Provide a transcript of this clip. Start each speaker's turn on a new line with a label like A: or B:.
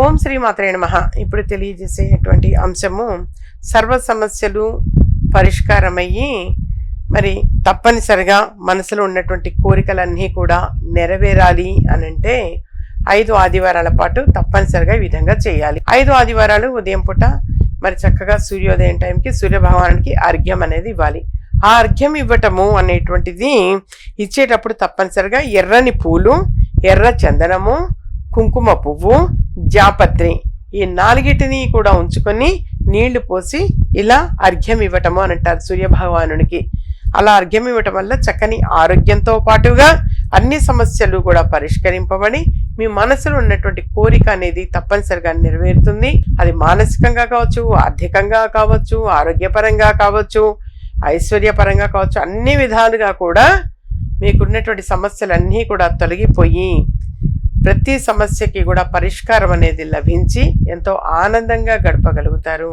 A: ఓం శ్రీ మాత్రే నమ. ఇప్పుడు తెలియజేసేటువంటి అంశము సర్వ సమస్యలు పరిష్కారమయ్యి మరి తప్పనిసరిగా మనసులో ఉన్నటువంటి కోరికలన్నీ కూడా నెరవేరాలి అని అంటే ఐదు ఆదివారాల పాటు తప్పనిసరిగా ఈ విధంగా చేయాలి. ఐదు ఆదివారాలు ఉదయం పూట మరి చక్కగా సూర్యోదయం టైంకి సూర్యభగవానికి అర్ఘ్యం అనేది ఇవ్వాలి. ఆ అర్ఘ్యం ఇవ్వటము అనేటువంటిది ఇచ్చేటప్పుడు తప్పనిసరిగా ఎర్రని పూలు ఎర్ర చందనము కుంకుమ పువ్వు జాపత్రి. ఈ నాలుగిటిని కూడా ఉంచుకొని నీళ్ళు పోసి ఇలా అర్ఘ్యం ఇవ్వటము అని అంటారు సూర్యభగవానునికి. అలా అర్ఘ్యం ఇవ్వటం వల్ల చక్కని ఆరోగ్యంతో పాటుగా అన్ని సమస్యలు కూడా పరిష్కరింపబడి మీ మనసులో ఉన్నటువంటి కోరిక అనేది తప్పనిసరిగా నెరవేరుతుంది. అది మానసికంగా కావచ్చు ఆర్థికంగా కావచ్చు ఆరోగ్యపరంగా కావచ్చు ఐశ్వర్యపరంగా కావచ్చు అన్ని విధాలుగా కూడా మీకున్నటువంటి సమస్యలన్నీ కూడా తొలగిపోయి ప్రతి సమస్యకి కూడా పరిష్కారం అనేది లభించి ఎంతో ఆనందంగా గడపగలుగుతారు.